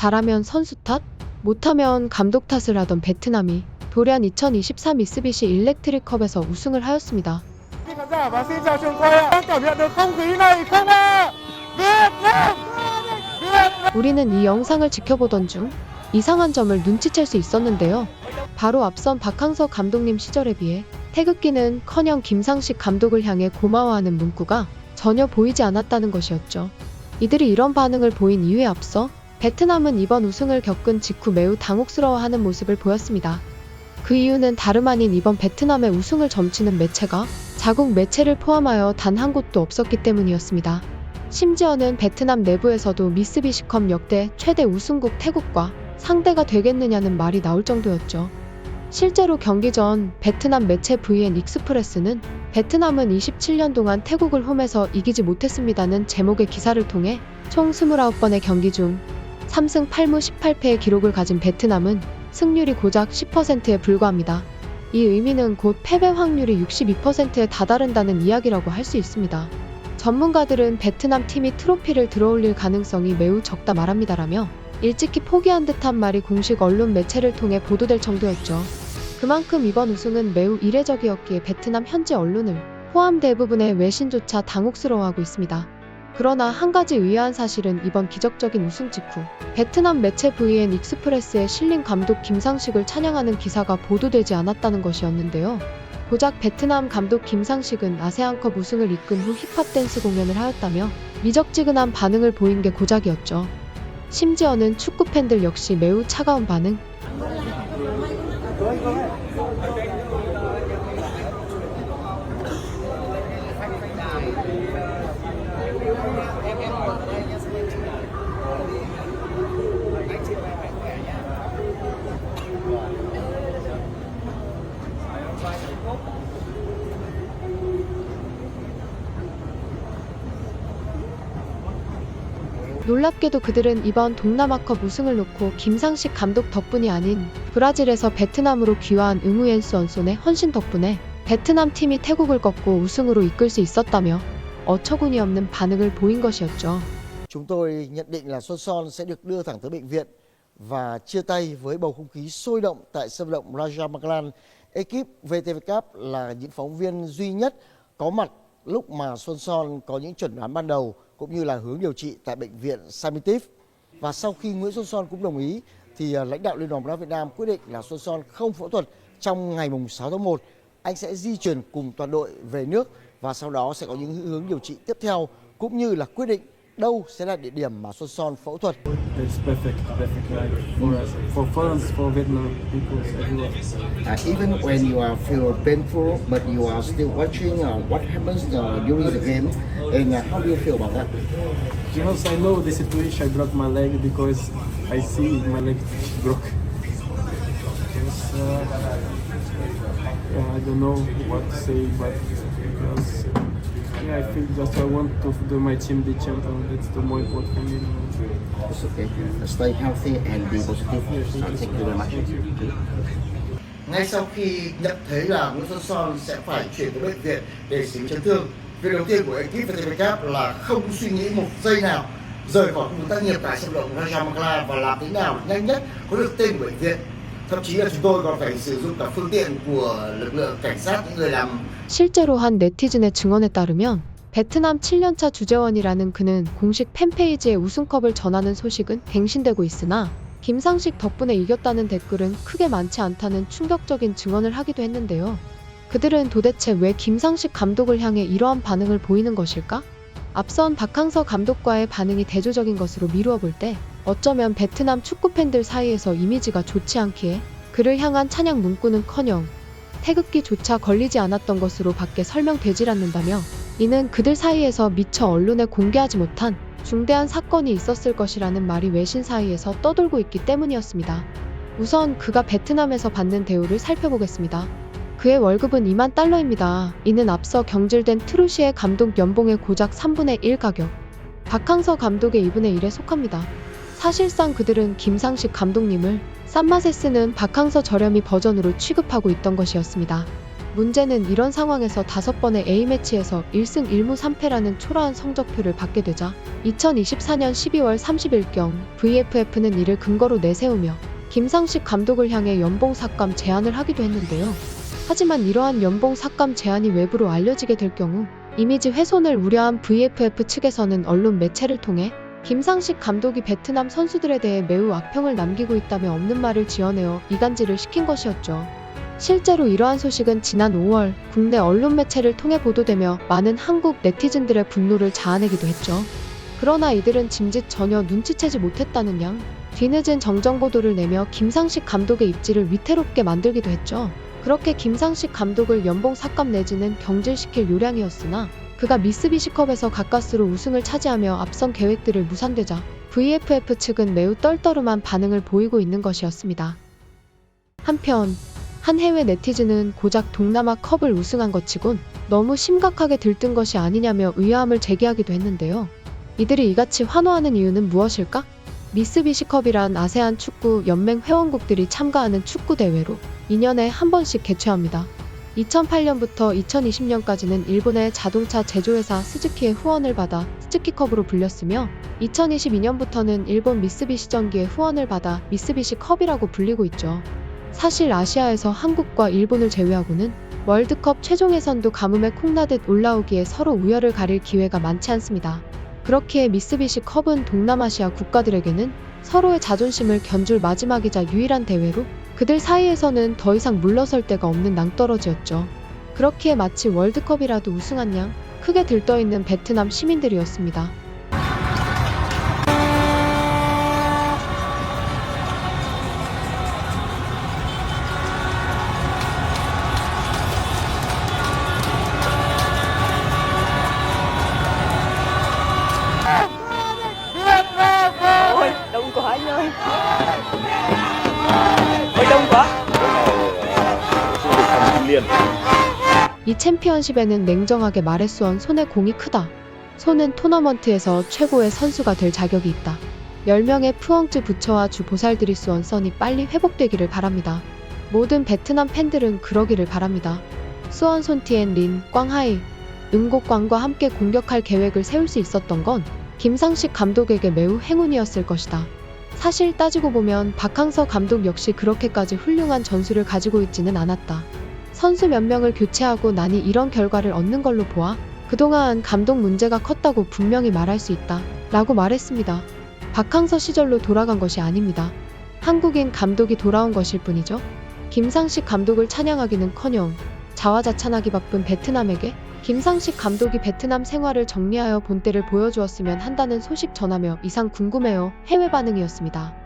잘하면 선수 탓, 못하면 감독 탓을 하던 베트남이 돌연 2023 미쓰비시 일렉트릭컵에서 우승을 하였습니다. 우리는 이 영상을 지켜보던 중 이상한 점을 눈치챌 수 있었는데요. 바로 앞선 박항서 감독님 시절에 비해 태극기는 커녕 김상식 감독을 향해 고마워하는 문구가 전혀 보이지 않았다는 것이었죠. 이들이 이런 반응을 보인 이유에 앞서 베트남은 이번 우승을 겪은 직후 매우 당혹스러워하는 모습을 보였습니다. 그 이유는 다름 아닌 이번 베트남의 우승을 점치는 매체가 자국 매체를 포함하여 단 한 곳도 없었기 때문이었습니다. 심지어는 베트남 내부에서도 미쓰비시컵 역대 최대 우승국 태국과 상대가 되겠느냐는 말이 나올 정도였죠. 실제로 경기 전 베트남 매체 VN 익스프레스는 베트남은 27년 동안 태국을 홈에서 이기지 못했습니다는 제목의 기사를 통해 총 29번의 경기 중 3승 8무 18패의 기록을 가진 베트남은 승률이 고작 10%에 불과합니다. 이 의미는 곧 패배 확률이 62%에 다다른다는 이야기라고 할 수 있습니다. 전문가들은 베트남 팀이 트로피를 들어올릴 가능성이 매우 적다 말합니다라며 일찍이 포기한 듯한 말이 공식 언론 매체를 통해 보도될 정도였죠. 그만큼 이번 우승은 매우 이례적이었기에 베트남 현지 언론을 포함 대부분의 외신조차 당혹스러워하고 있습니다. 그러나 한 가지 의아한 사실은 이번 기적적인 우승 직후 베트남 매체 VN 익스프레스에 실린 감독 김상식을 찬양하는 기사가 보도되지 않았다는 것이었는데요. 고작 베트남 감독 김상식은 아세안컵 우승을 이끈 후 힙합 댄스 공연을 하였다며 미적지근한 반응을 보인 게 고작이었죠. 심지어는 축구 팬들 역시 매우 차가운 반응. 놀랍게도 그들은 이번 동남아컵 우승을 놓고 김상식 감독 덕분이 아닌 브라질에서 베트남으로 귀화한 응우엔스 언손의 헌신 덕분에 베트남 팀이 태국을 꺾고 우승으로 이끌 수 있었다며 어처구니 없는 반응을 보인 것이었죠. Chúng tôi nhận định là Xuân Son sẽ được đưa thẳng tới bệnh viện và chia tay với bầu không khí sôi động tại sân động Raja Manglan. Ekip VTV Cup là những phóng viên duy nhất có mặt lúc mà Xuân Son có những chuẩn đoán ban đầu cũng như là hướng điều trị tại bệnh viện Samitif. Và sau khi Nguyễn Xuân Son cũng đồng ý, thì à, lãnh đạo Liên đoàn bóng đá Việt Nam quyết định là Xuân Son không phẫu thuật trong ngày mùng 6 tháng 1. Anh sẽ di chuyển cùng toàn đội về nước và sau đó sẽ có những hướng điều trị tiếp theo cũng như là quyết định đâu sẽ là địa điểm mà Xuân Son phẫu thuật. Uh, even when you are feel painful, but you are still watching uh, what happens uh, during the game, and uh, how do you feel about that? Because I know the situation, I broke my leg because I see my leg broke. Yes, uh, I don't know what to say, but because yeah, I think that I want to do my team the champion. That's the more important for me. It's okay. Stay healthy and be positive. Thank you very much. Ngay sau khi nhận thấy là Nguyễn Xuân Son sẽ phải chuyển tới bệnh viện để xử lý chấn thương, việc đầu tiên của ekip VTV Cup là không suy nghĩ một giây nào rời khỏi khu tác nghiệp tại sân động Raja Mangala và làm thế nào nhanh nhất có được tên của bệnh viện. Thậm chí là chúng tôi còn phải sử dụng cả phương tiện của lực lượng cảnh sát những người làm 실제로 한 네티즌의 증언에 따르면 베트남 7년차 주재원이라는 그는 공식 팬페이지에 우승컵을 전하는 소식은 갱신되고 있으나 김상식 덕분에 이겼다는 댓글은 크게 많지 않다는 충격적인 증언을 하기도 했는데요. 그들은 도대체 왜 김상식 감독을 향해 이러한 반응을 보이는 것일까? 앞선 박항서 감독과의 반응이 대조적인 것으로 미루어 볼 때 어쩌면 베트남 축구 팬들 사이에서 이미지가 좋지 않기에 그를 향한 찬양 문구는커녕 태극기조차 걸리지 않았던 것으로 밖에 설명되질 않는다며 이는 그들 사이에서 미처 언론에 공개하지 못한 중대한 사건이 있었을 것이라는 말이 외신 사이에서 떠돌고 있기 때문이었습니다. 우선 그가 베트남에서 받는 대우를 살펴보겠습니다. 그의 월급은 2만 달러입니다. 이는 앞서 경질된 트루시의 감독 연봉의 고작 3분의 1 가격. 박항서 감독의 2분의 1에 속합니다. 사실상 그들은 김상식 감독님을 싼 맛에 쓰는 박항서 저렴이 버전으로 취급하고 있던 것이었습니다. 문제는 이런 상황에서 다섯 번의 A매치에서 1승 1무 3패라는 초라한 성적표를 받게 되자 2024년 12월 30일경 VFF는 이를 근거로 내세우며 김상식 감독을 향해 연봉 삭감 제안을 하기도 했는데요. 하지만 이러한 연봉 삭감 제안이 외부로 알려지게 될 경우 이미지 훼손을 우려한 VFF 측에서는 언론 매체를 통해 김상식 감독이 베트남 선수들에 대해 매우 악평을 남기고 있다며 없는 말을 지어내어 이간질을 시킨 것이었죠. 실제로 이러한 소식은 지난 5월 국내 언론 매체를 통해 보도되며 많은 한국 네티즌들의 분노를 자아내기도 했죠. 그러나 이들은 짐짓 전혀 눈치채지 못했다는 양 뒤늦은 정정 보도를 내며 김상식 감독의 입지를 위태롭게 만들기도 했죠. 그렇게 김상식 감독을 연봉 삭감 내지는 경질시킬 요량이었으나 그가 미쓰비시컵에서 가까스로 우승을 차지하며 앞선 계획들을 무산되자 VFF 측은 매우 떨떠름한 반응을 보이고 있는 것이었습니다. 한편 한 해외 네티즌은 고작 동남아 컵을 우승한 것 치곤 너무 심각하게 들뜬 것이 아니냐며 의아함을 제기하기도 했는데요. 이들이 이같이 환호하는 이유는 무엇일까? 미쓰비시컵이란 아세안 축구 연맹 회원국들이 참가하는 축구 대회로 2년에 한 번씩 개최합니다. 2008년부터 2020년까지는 일본의 자동차 제조회사 스즈키의 후원을 받아 스즈키컵으로 불렸으며 2022년부터는 일본 미쓰비시 전기의 후원을 받아 미쓰비시 컵이라고 불리고 있죠. 사실 아시아에서 한국과 일본을 제외하고는 월드컵 최종 예선도 가뭄에 콩나듯 올라오기에 서로 우열을 가릴 기회가 많지 않습니다. 그렇기에 미쓰비시 컵은 동남아시아 국가들에게는 서로의 자존심을 견줄 마지막이자 유일한 대회로 그들 사이에서는 더 이상 물러설 데가 없는 낭떠러지였죠. 그렇기에 마치 월드컵이라도 우승한 양 크게 들떠있는 베트남 시민들이었습니다. 이 챔피언십에는 냉정하게 말했수원 손의 공이 크다. 손은 토너먼트에서 최고의 선수가 될 자격이 있다. 10명의 푸엉즈 부처와 주 보살들이 수원 선이 빨리 회복되기를 바랍니다. 모든 베트남 팬들은 그러기를 바랍니다. 수원 손티엔 린, 꽝하이, 응곡광과 함께 공격할 계획을 세울 수 있었던 건 김상식 감독에게 매우 행운이었을 것이다. 사실 따지고 보면 박항서 감독 역시 그렇게까지 훌륭한 전술을 가지고 있지는 않았다. 선수 몇 명을 교체하고 나니 이런 결과를 얻는 걸로 보아 그동안 감독 문제가 컸다고 분명히 말할 수 있다. 라고 말했습니다. 박항서 시절로 돌아간 것이 아닙니다. 한국인 감독이 돌아온 것일 뿐이죠. 김상식 감독을 찬양하기는 커녕 자화자찬하기 바쁜 베트남에게 김상식 감독이 베트남 생활을 정리하여 본때를 보여주었으면 한다는 소식 전하며 이상 궁금해요. 해외 반응이었습니다.